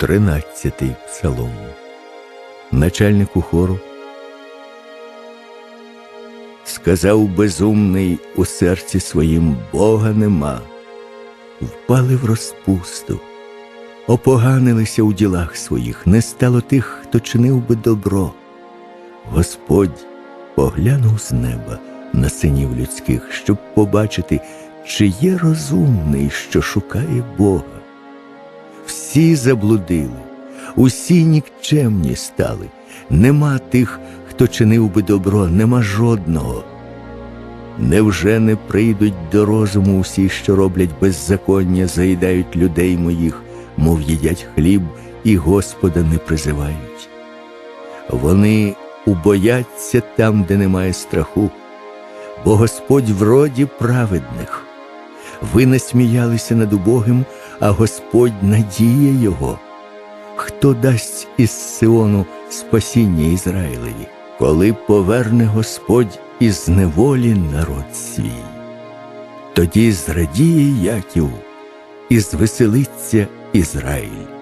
Тринадцятий псалом. Начальнику хору. Сказав безумний у серці своїм Бога нема, впали в розпусту, опоганилися у ділах своїх, не стало тих, хто чинив би добро. Господь поглянув з неба на синів людських, щоб побачити, чи є розумний, що шукає Бога. Всі заблудили, усі нікчемні стали. Нема тих, хто чинив би добро, нема жодного. Невже не прийдуть до розуму усі, що роблять беззаконня, заїдають людей моїх, мов їдять хліб і Господа не призивають? Вони убояться там, де немає страху, бо Господь в роді праведних. Ви насміялися над убогим, а Господь надія його. Хто дасть із Сиону спасіння Ізраїлеві, коли поверне Господь із неволі народ свій? Тоді зрадіє Яків і звеселиться Ізраїль.